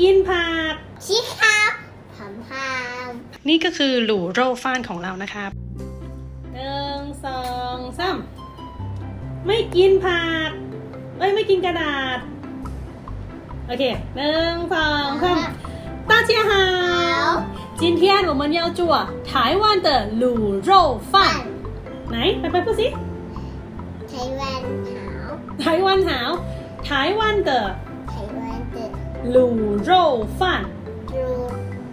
กินผัก ชี้ครับผำพาม นี่ก็คือหลูโรฟ้านของเรานะครับหนึ่งสองสามไม่กินผักเอ้ยไม่กินกระดาษ โอเคหนึ่งสองสาม大家好今天我们要做台湾的卤肉饭ไหนไปไปพูดสิ ไต้หวันหาว 台湾好台湾的 ไต้ห วันเด็ด 卤肉饭 ดู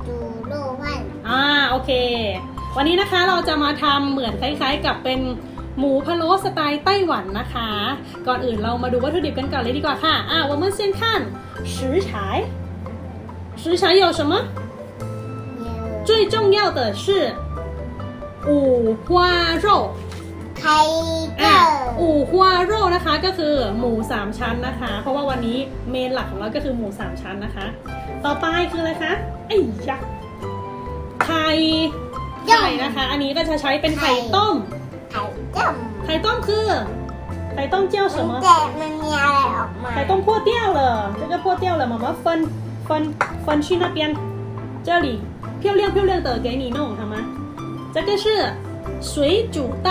ดูโลวัน อ่าโอเค วันนี้นะคะเราจะมาทำเหมือนคล้ายๆ กับเป็นหมูพะโล้สไตล์ไต้หวันนะคะ ก่อนอื่นเรามาดูวัตถุดิบกันก่อนเลยดีกว่าค่ะอ่า我们先看食材食材有什么 เยอะ 最重要的是五花肉 ไข่ อ่ะ เกิด อู่ฮวาโร่นะคะก็คือหมูสามชั้นนะคะ เพราะว่าวันนี้เมนหลักของเราก็คือหมูสามชั้นนะคะ ต่อไปคืออะไรคะไอ้ยักษ์ไข่ไข่นะคะ อันนี้ก็จะใช้เป็นไข่ต้ม ไข่ต้ม ไข่ต้มคือไข่ต้มเจียว什么 แต่มันมีอะไรออกมา ไข่ต้ม破掉了这个破掉了妈妈分分分去那边这里漂亮漂亮的给你弄好吗这个是水煮蛋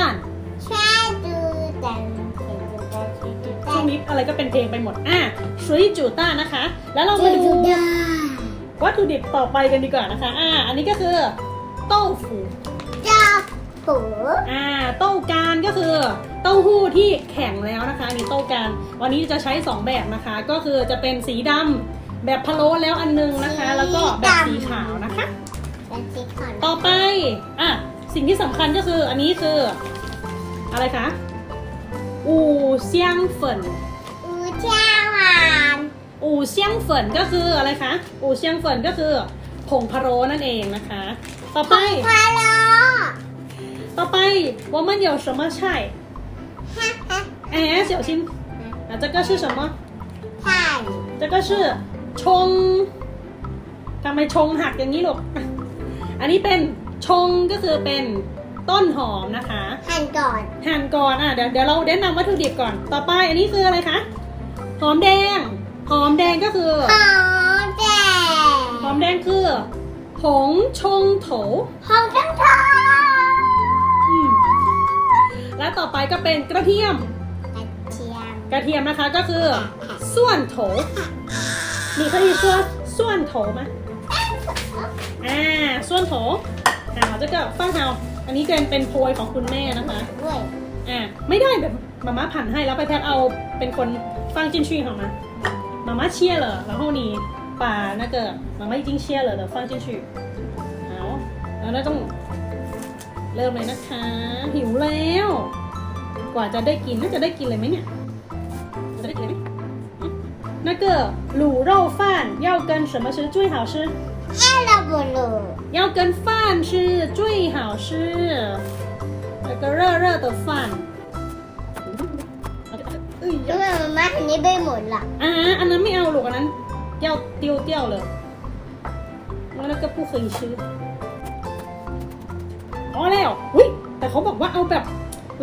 ช่วยดูดัช่วนงนี้อะไรก็เป็นเพลงไปหมด อะสุยจูต้านะคะ แล้วเราช่วมายดูดูดันวัตถุดิบต่อไปกันดีกว่านะคะ อะอันนี้ก็คือเต้าหูจ้าหูอ่า เต้าการก็คือ เต้าหู้ที่แข็งแล้วนะคะอันนี้เต้าการ วันนี้จะใช้สองแบบนะคะ ก็คือจะเป็นสีดำแบบพะโล้แล้วอันนึงนะคะ แล้วก็แบบสีขาวนะคะเป็นสีขาวต่อไป อะ สิ่งที่สำคัญก็คืออันนี้คือ อะไรคะ อูเซียงเฟิน อูเจ้าหวาน อู่เซียงเฟินก็คืออะไรคะ อู่เซียงเฟินก็คือผงพะโล้นั่นเองนะคะ ต่อไป พาโล ต่อไป我们有什么菜 ฮ่าฮ่า 哎小心啊这个是什么 ใช่ 这个是ชงทำไมชงหักอย่างนี้ลูกอ่ะอันนี้เป็นชงก็คือเป็น ต้นหอมนะคะ หั่นก่อน หั่นก่อนอะเดี๋ยวเดี๋ยวเราแนะนำวัตถุดิบก่อน ต่อไปอันนี้คืออะไรคะ หอมแดง หอมแดงก็คือ หอมแดง หอมแดงคือ หงชงโถ หอมแงโถและต่อไปก็เป็นกระเทียม กระเทียม กระเทียมนะคะก็คือ ส่วนโถ มีใครอีกส่วนส่วนโถไหมอ่า ส่วนโถหาวจะเกิดฟังหา อันนี้เป็นเป็นโพยของคุณแม่นะคะ ด้วย อ่าไม่ได้แบบมาม่าผันให้แล้วไปแพทเอาเป็นคน放进去好吗妈妈切了然后你把那个妈妈已经切了的放进去好แล้วเราต้องเริ่มเลยนะคะ หิวแล้ว กว่าจะได้กินน่าจะได้กินเลยไหมเนี่ยจะได้กินเลยไหม嗯那个卤肉饭要跟什么吃最好吃？ แอลลาบูลู 要跟饭吃最好吃。那个热热的饭。เอ้ย ทำไมมันมาอันนี้ไปหมดล่ะ อ่าอันนั้นไม่เอาหรอกอันนั้น要丢掉了แล้วก็ผู้เคยซื้ออ๋อแล้วอุ้ยแต่เขาบอกว่าเอาแบบ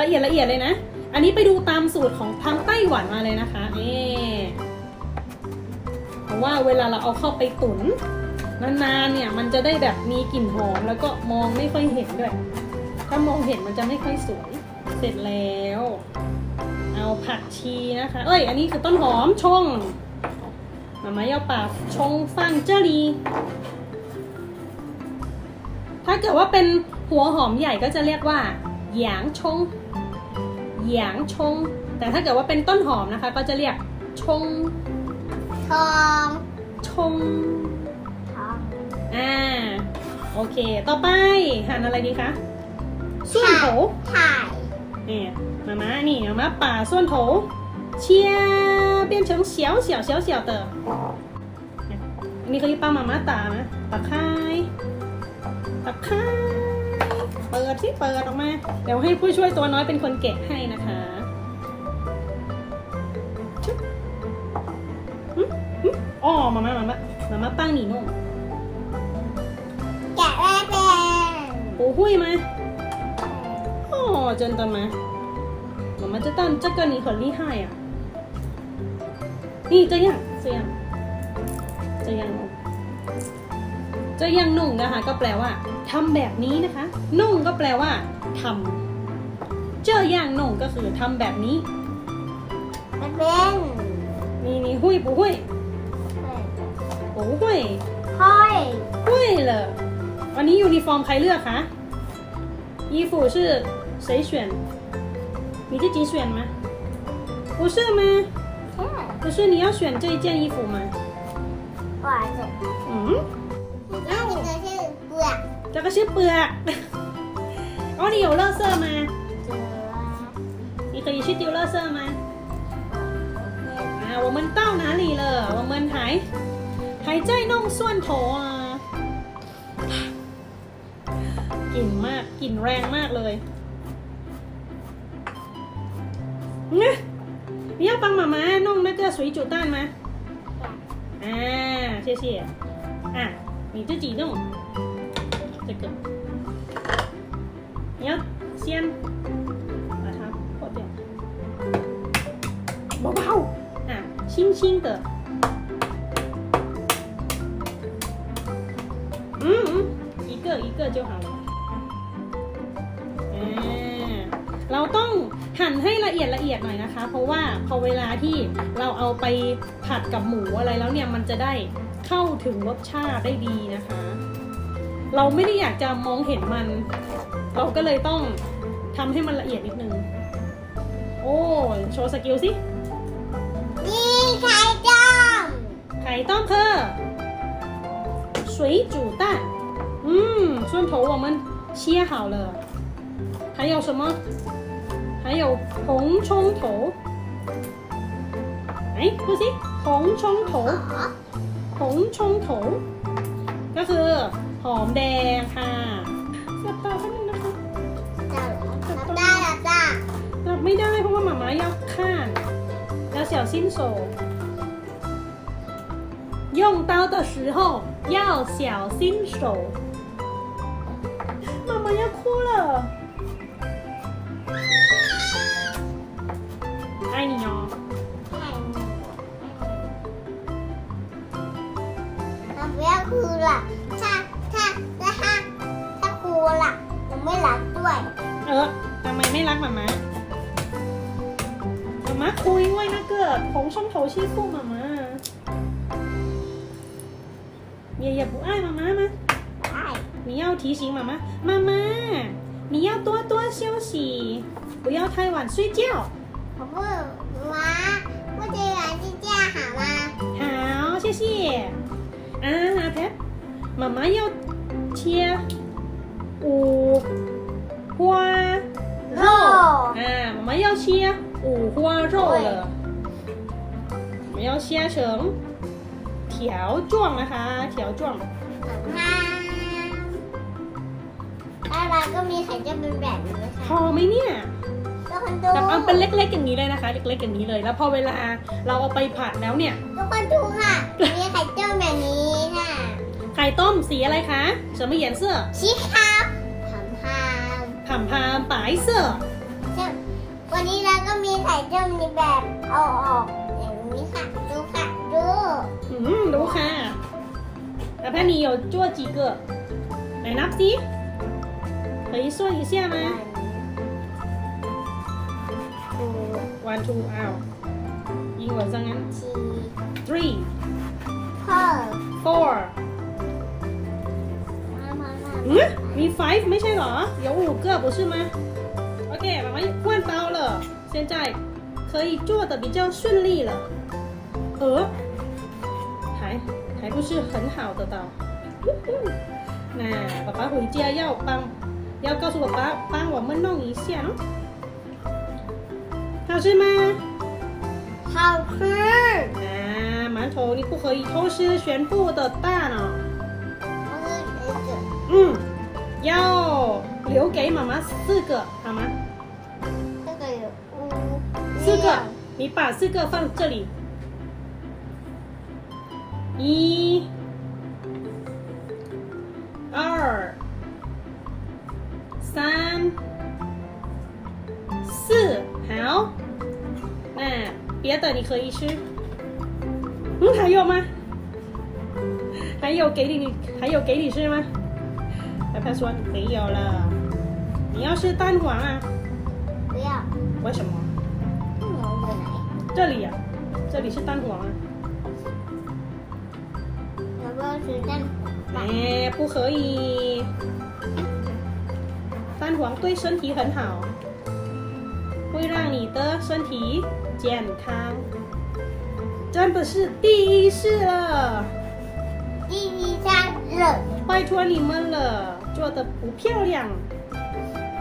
ละเอียดละเอียดเลยนะ อันนี้ไปดูตามสูตรของทางไต้หวันมาเลยนะคะนี่เพราะว่าเวลาเราเอาเข้าไปตุ๋น นานๆเนี่ยมันจะได้แบบมีกลิ่นหอมแล้วก็มองไม่ค่อยเห็นด้วย ถ้ามองเห็นมันจะไม่ค่อยสวย เสร็จแล้ว เอาผักชีนะคะ เอ้ย อันนี้คือต้นหอมชงมามาย่าป่าชงฟังเจรีถ้าเกิดว่าเป็นหัวหอมใหญ่ก็จะเรียกว่าหยางชงหยางชง แต่ถ้าเกิดว่าเป็นต้นหอมนะคะ ก็จะเรียกชง ชงชง อ่า โอเค ต่อไปหั่นอะไรดีคะส่วนโถ ถ่าย นี่妈妈นี่妈妈把蒜头切变成小小小小的อันนี้คือป้ามาม่าตานะตะไคร้ตะไคร้เปิดสิเปิดออกมา เดี๋ยวให้ผู้ช่วยตัวน้อยเป็นคนแกะให้นะคะชึบหึหึอ๋อมาม่ามาม่ามาม่าตั้งหนีนุ่ม 보호이마 어 잠깐만 엄마 잠깐 잠깐 이거 리하야 이 저양 저양 저양 จะยังนุ่งนะคะ ก็แปลว่าทำแบบนี้นะคะ นุ่งก็แปลว่าทำาเจอย่างนุ่งก็คือทำแบบนี้แมันเป็นนี่นี่หุ้ยปุ้ยปุ้ยห้อยห้ยเลย วันนี้ยูนิฟอร์มใครเลือกคะ衣服是谁选你自己选吗不是吗 ใช่ 不是你要选这一件衣服吗 กว่าจะ 嗯这个是เปลือก 这个是เปลือก哦你有垃圾吗 เจือ 你可以去丢垃圾吗啊我们到哪里了我们还还在弄蒜头啊 กลิ่นมากกลิ่นแรงมากเลยเนี่ย你要帮妈妈弄那个水煮蛋吗？啊，谢谢。啊，你自己弄这个。你要先把它破掉，抱抱啊，轻轻的。嗯嗯，一个一个就好了。 อียดละเอียดหน่อยนะคะ เพราะว่าพอเวลาที่เราเอาไปผัดกับหมูอะไรแล้วเนี่ยมันจะได้เข้าถึงรสชาติได้ดีนะคะ เราไม่ได้อยากจะมองเห็นมัน เราก็เลยต้องทำให้มันละเอียดนิดนึง โอ้โชว์สกิลสิ นี่ไข่ต้ม ไข่ต้มคือ水煮蛋嗯蒜头我们切好了还有什么 还有红葱头哎พูดสิ红葱头 ขอ ผงชงโถก็คือ หอมแดงค่ะสับตาแป๊บนึงนะคะ จะรับได้รับได้ สับไม่ได้เพราะว่าหมาม้ายกข้าน要小心手用刀的时候要小心手妈妈要哭了 爱你哦 แข่งเราไม่要ครูล่ะถ้าถ้าถ้าถ้าถ้าครูล่ะหนูไม่รักด้วย เออทำไมไม่รักหมาม้าหมาม้าคุยไว้นะเกิดผมช่องโถชี้คู่หมาม้า爷爷不爱妈妈吗？ ใช่ 你要提醒妈妈，妈妈，你要多多休息，不要太晚睡觉。 ผมพูดว่าพูดจะอยากที่จะหามา 好，谢谢。啊，阿佩，妈妈要切五花肉。啊，妈妈要切五花肉了，我们要切成条状นะคะ条状。 มาแล้วเราก็มีไข่จะเป็นแบบนี้ พ ค่ะ อไหมเนี่ย ทุกคน ดู แบบเอาเป็นเล็กๆอย่างนี้เลยนะคะ เล็กๆอย่างนี้เลย แล้วพอเวลาเราเอาไปผัดแล้วเนี่ย ทุกคนดูค่ะ มีไข่เจ้าแบบนี้ค่ะ ไข่ต้มสีอะไรคะ什么颜色 ชี้ครับทำพาม ผ่ามพาม白色 เจ้าวันนี้เราก็มีไข่เจ้ามีแบบเอาออกอย่างนี้ค่ะ ดูค่ะ ดู อืมรู้ค่ะแล้วแพนนี่有做几个ไหนนับสิ可以算一下吗 one two อ้าว英文ซะงั้น ชี three พ่อ four มามามา 嗯มี five ไม่ใช่เหรอ有五个不是吗 OK 妈妈换刀了现在可以做的比较顺利了呃还还不是很好的刀那爸爸回家要帮要告诉爸爸帮我们弄一下哦 好吃吗？好吃。啊，馒头你不可以偷吃全部的蛋哦。嗯，要留给妈妈四个，好吗？这个有五。四个，你把四个放这里。一、二、三、四，好。那别的你可以吃。嗯，还有吗？还还有给你，还有给你吃吗？白白说没有了。你要吃蛋黄啊？不要，为什么？这里呀、这里是蛋黄啊。要不要吃蛋黄？哎，不可以。蛋黄对身体很好，会让你的身体健康。真的是第一次了，第一餐热，拜托你们了，做的不漂亮。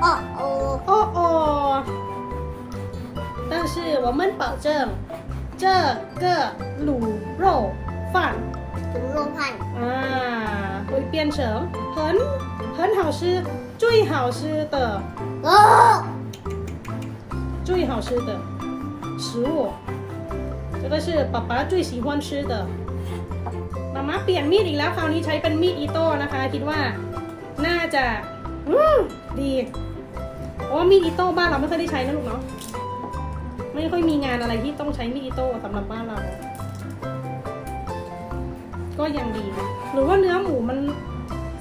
哦哦，哦哦，但是我们保证这个卤肉饭卤肉饭，啊会变成很很好吃、最好吃的、哦，最好吃的食物。这个是ป๊าป๊า最喜欢吃的มาม่าเปลี่ยนมีดอีกแล้วคราวนี้ใช้เป็นมีดอิโต้นะคะ คิดว่าน่าจะอืมดีเพราะว่ามีดอิโต้บ้านเราไม่ค่อยได้ใช้นะลูกเนาะไม่ค่อยมีงานอะไรที่ต้องใช้มีดอิโต้สำหรับบ้านเรา ก็ยังดีนะหรือว่าเนื้อหมูมัน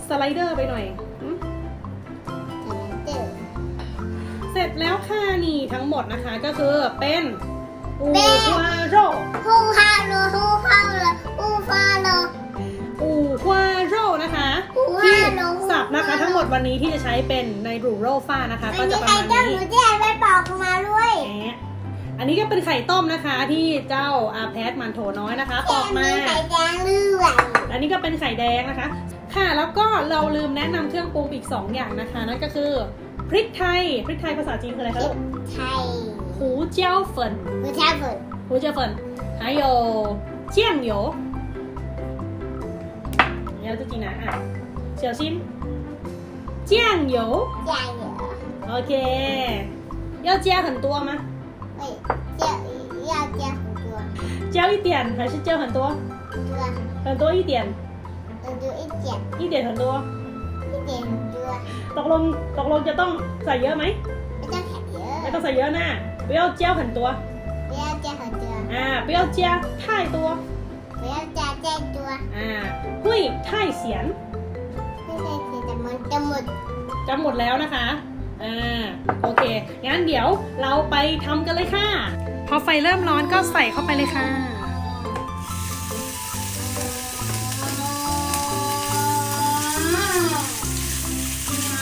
สไลเดอร์ไปหน่อย แล้วค่านี่ทั้งหมดนะคะก็คือเป็นอูฟาโรอูฟาโรอูฟาโรอูฟาโรอูฟาโรนะคะที่สับนะคะ ทั้งหมดวันนี้ที่จะใช้เป็นในรูโรฟานะคะ ก็จะประมาณนี้ อันนี้ไข่ต้มแจ่ไปปอกมาด้วยอันนี้ก็เป็นไข่ต้มนะคะที่เจ้าอาแพทมันโถน้อยนะคะปอกมาไก่แดงเลือดอันนี้ก็เป็นไข่แดงนะคะ ค่ะแล้วก็เราลืมแนะนำเครื่องปรุงอีก 2 อย่างนะคะ นั่นก็คือ พริกไทย พริกไทยภาษาจีนคืออะไรคะลูก ไข่ หูเจ้าเฟิน ไม่ใช่ฝน 胡椒粉，还有酱油。你要自己拿啊，小心。酱油 จางเหรอ ，OK。要加很多吗？ เฮ้ยเจ้าอยากจะตัว 加一点还是加很多？ ตัว 很多一点， ตัวดูอีกเจ็ด 一点很多。 ที่เด่น ตัว ตกลงตกลงจะต้องใส่เยอะไหม ไม่ต้องแข็งเยอะ ไม่ต้องใส่เยอะนะ不要加很多不要加很多啊不要加太多不要加再多啊会太咸 ไม่ใช่คือแต่มันจะหมด จะหมดแล้วนะคะ อ่า โอเค งั้นเดี๋ยวเราไปทำกันเลยค่ะ พอไฟเริ่มร้อนก็ใส่เข้าไปเลยค่ะ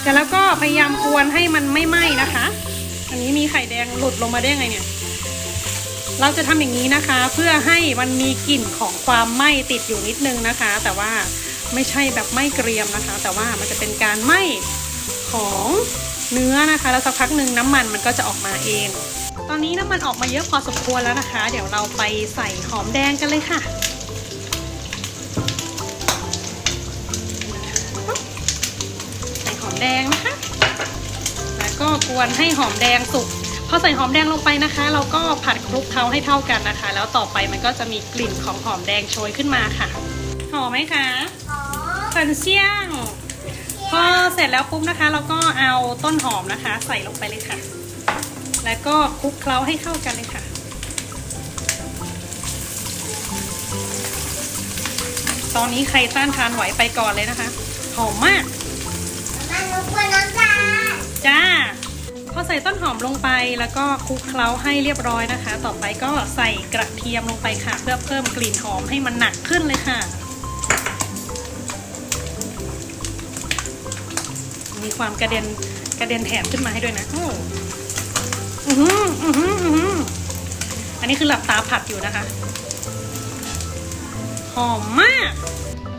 เสร็จแล้วก็พยายามกวนให้มันไม่ไหม้นะคะ อันนี้มีไข่แดงหลุดลงมาได้ไงเนี่ย เราจะทำอย่างนี้นะคะ เพื่อให้มันมีกลิ่นของความไหม้ติดอยู่นิดนึงนะคะ แต่ว่าไม่ใช่แบบไหม้เกรียมนะคะ แต่ว่ามันจะเป็นการไหม้ของเนื้อนะคะ แล้วสักพักหนึ่งน้ำมันมันก็จะออกมาเอง ตอนนี้น้ำมันออกมาเยอะพอสมควรแล้วนะคะ เดี๋ยวเราไปใส่หอมแดงกันเลยค่ะ แดงนะคะ แล้วก็กวนให้หอมแดงสุก พอใส่หอมแดงลงไปนะคะ เราก็ผัดคลุกเคล้าให้เท่ากันนะคะ แล้วต่อไปมันก็จะมีกลิ่นของหอมแดงโชยขึ้นมาค่ะ หอมไหมคะอ๋อสันเซียง พอเสร็จแล้วปุ๊บนะคะ เราก็เอาต้นหอมนะคะ ใส่ลงไปเลยค่ะ แล้วก็คลุกเคล้าให้เข้ากันเลยค่ะตอนนี้ใครต้านทานไหวไปก่อนเลยนะคะ หอมมากมันรบ กวนน้ำตาลจ้า พอใส่ต้นหอมลงไปแล้วก็คลุกเคล้าให้เรียบร้อยนะคะ ต่อไปก็ใส่กระเทียมลงไปค่ะ เพื่อเพิ่มกลิ่นหอมให้มันหนักขึ้นเลยค่ะ มีความกระเด็นกระเด็นแถมขึ้นมาให้ด้วยนะอ้อือหืออือหืออือหืออันนี้คือหลับตาผัดอยู่นะคะ หอมมาก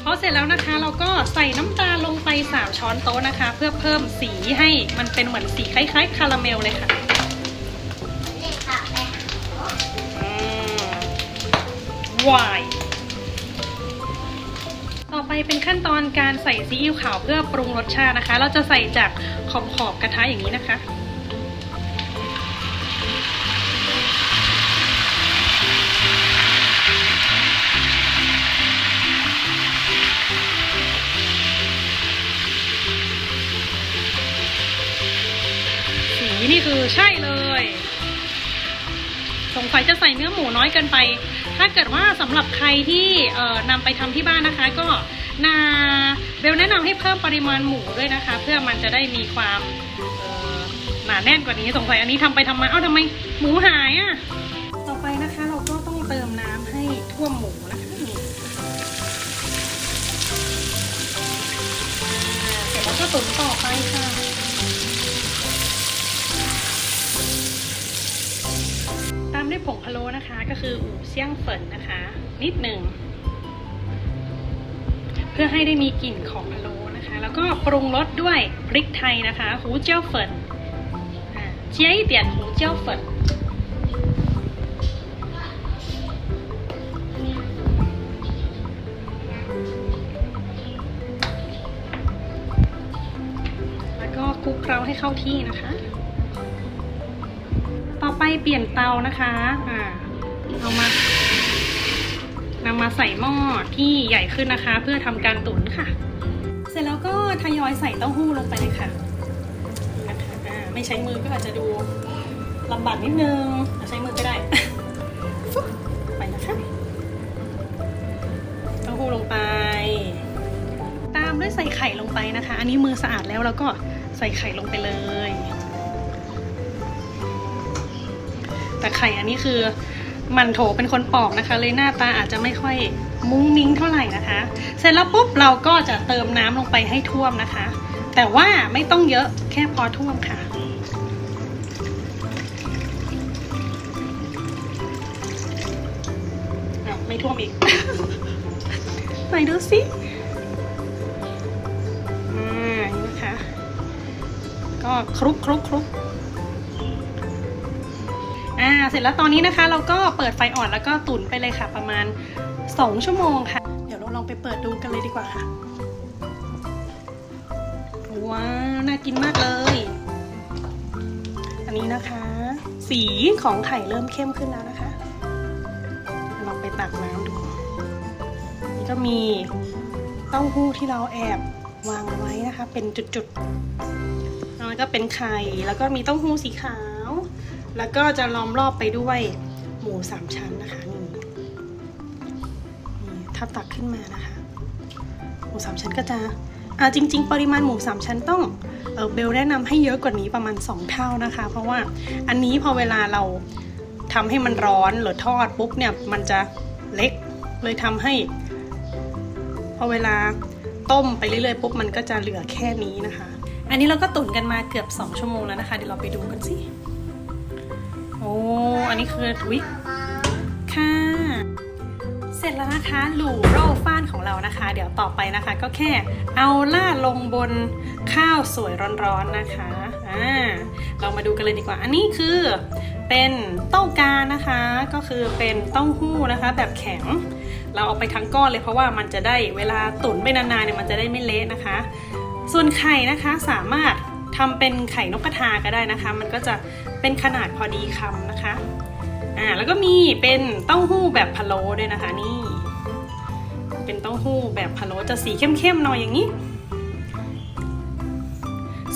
อเสร็จแล้วนะคะเราก็ใส่น้ำตาลลงไปสามช้อนโต๊ะนะคะ เพื่อเพิ่มสีให้มันเป็นเหมือนสีคล้ายๆคาราเมลเลยค่ะเด็กค่ะไปหาหมออืมวายต่อไปเป็นขั้นตอนการใส่ซีอิ๊วขาวเพื่อปรุงรสชาตินะคะ เราจะใส่จากขอบขอบๆกระทะอย่างนี้นะคะ นี่คือใช่เลย สงสัยจะใส่เนื้อหมูน้อยเกินไป ถ้าเกิดว่าสำหรับใครที่เอ่อนำไปทำที่บ้านนะคะ ก็นาเบลแนะนำให้เพิ่มปริมาณหมูด้วยนะคะ เพื่อมันจะได้มีความออหนาแน่นกว่านี้สงสัยอันนี้ทำไปทำมาเอ้าทำไมหมูหายอะ่ะต่อไปนะคะเราก็ต้องเติมน้ำให้ท่วมหมูนะคะเสร็จแล้วก็ตุ๋นต่อไปค่ะ วยผงพะโล้นะคะ ก็คืออู่เซี่ยงเฟินนะคะ นิดหนึ่ง เพื่อให้ได้มีกลิ่นของพะโล้นะคะ แล้วก็ปรุงรสด้วยพริกไทยนะคะหูเจ้าวเฟินเจี๊ยเตียนหูเจ้าวเฟินแล้วก็คลุกเคล้าให้เข้าที่นะคะ ไปเปลี่ยนเตานะคะ อ่าเอามานำมาใส่หม้อที่ใหญ่ขึ้นนะคะ เพื่อทำการตุ๋นค่ะ เสร็จแล้วก็ทยอยใส่เต้าหู้ลงไปเลยค่ะนะคะอ่าไม่ใช้มือก็อาจจะดูลำบากนิดนึงอ่ใช้มือก็ได้ ไปนะคะเต้าหู้ลงไป ตามด้วยใส่ไข่ลงไปนะคะ อันนี้มือสะอาดแล้วเราก็ใส่ไข่ลงไปเลย แต่ไข่อันนี้คือมันโถเป็นคนปอกนะคะ เลยหน้าตาอาจจะไม่ค่อยมุ้งมิ้งเท่าไหร่นะคะ เสร็จแล้วปุ๊บเราก็จะเติมน้ำลงไปให้ท่วมนะคะ แต่ว่าไม่ต้องเยอะแค่พอท่วมค่ะอ้าวไม่ท่วมอีกไหนดูสิอ่านี่นะคะ ก็คลุกคลุกคลุก เสร็จแล้วตอนนี้นะคะ เราก็เปิดไฟอ่อนแล้วก็ตุ๋นไปเลยค่ะ ประมาณ 2 ชั่วโมงค่ะ เดี๋ยวเราลองไปเปิดดูกันเลยดีกว่าค่ะ ว้าว น่ากินมากเลย อันนี้นะคะ สีของไข่เริ่มเข้มขึ้นแล้วนะคะ ลองไปตักน้ำดู นี่ก็มีเต้าหู้ที่เราแอบวางไว้นะคะ เป็นจุดๆแล้วก็เป็นไข่ แล้วก็มีเต้าหู้สีขาว แล้วก็จะล้อมรอบไปด้วยหมูสามชั้นนะคะนี่ถ้าตักขึ้นมานะคะ หมูสามชั้นก็จะอ่าจริง ๆ ปริมาณหมูสามชั้นต้องเออเบลแนะนำให้เยอะกว่านี้ประมาณ 2 เท่านะคะ เพราะว่าอันนี้พอเวลาเราทำให้มันร้อนหรือทอดปุ๊บเนี่ยมันจะเล็กเลยทำให้ พอเวลาต้มไปเรื่อยๆปุ๊บมันก็จะเหลือแค่นี้นะคะ อันนี้เราก็ตุ๋นกันมาเกือบ 2 ชั่วโมงแล้วนะคะ เดี๋ยวเราไปดูกันสิ อ้อันนี้คืออุ๊ยค่ะ เสร็จแล้วนะคะหลูโร่ฟ้านของเรานะคะ เดี๋ยวต่อไปนะคะ ก็แค่เอาล่าลงบนข้าวสวยร้อนๆนะคะอ่าเรามาดูกันเลยดีกว่า อันนี้คือเป็นเต้ากานะคะ ก็คือเป็นเต้าหู้นะคะ แบบแข็งเราเอาไปทั้งก้อนเลยเพราะว่ามันจะได้เวลาตุ๋นไปนานๆเนี่ยมันจะได้ไม่เละนะคะ ส่วนไข่นะคะสามารถทำเป็นไข่นกกระทาก็ได้นะคะ มันก็จะ เป็นขนาดพอดีคำนะคะอ่าแล้วก็มีเป็นเต้าหู้แบบพะโล้ด้วยนะคะนี่ เป็นเต้าหู้แบบพะโล้จะสีเข้มๆหน่อยอย่างนี้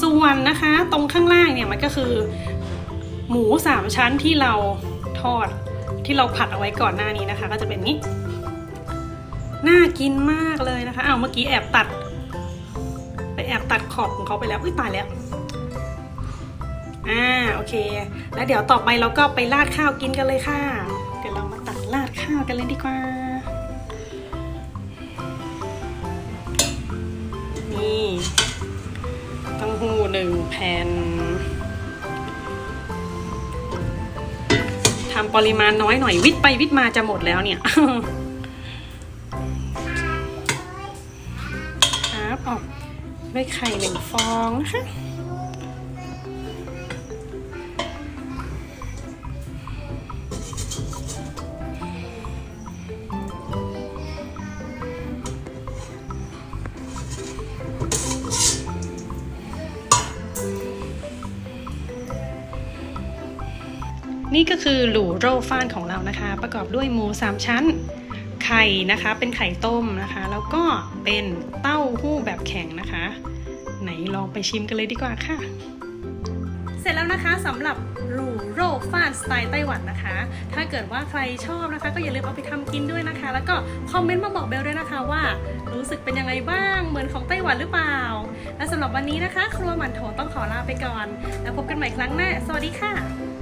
ส่วนนะคะตรงข้างล่างเนี่ยมันก็คือ หมูสามชั้นที่เราทอดที่เราผัดเอาไว้ก่อนหน้านี้นะคะ ก็จะเป็นนี้น่ากินมากเลยนะคะอ้าวเมื่อกี้แอบตัด ไปแอบตัดขอบของเขาไปแล้วอุ้ยตายแล้ว อ่าโอเค แล้วเดี๋ยวต่อไปเราก็ไปราดข้าวกินกันเลยค่ะ เดี๋ยวเรามาตักราดข้าวกันเลยดีกว่า นี่เต้าหู้หนึ่งแผ่นทำปริมาณน้อยหน่อยวิทไปวิทมาจะหมดแล้วเนี่ยครับออกด้วยไข่หนึ่งฟองนะคะ นี่ก็คือหลูโร่ฟ้านของเรานะคะ ประกอบด้วยหมูสามชั้น ไข่นะคะ เป็นไข่ต้มนะคะ แล้วก็เป็นเต้าหู้แบบแข็งนะคะ ไหนลองไปชิมกันเลยดีกว่าค่ะ เสร็จแล้วนะคะสำหรับหลูโร่โรฟานสไตล์ไต้หวันนะคะ ถ้าเกิดว่าใครชอบนะคะ ก็อย่าลืมเอาไปทำกินด้วยนะคะ แล้วก็คอมเมนต์มาบอกเบลด้วยนะคะว่า รู้สึกเป็นยังไงบ้างเหมือนของไต้หวันหรือเปล่า และสำหรับวันนี้นะคะ ครัวหมันโถต้องขอลาไปก่อน แล้วพบกันใหม่ครั้งหน้าสวัสดีค่ะ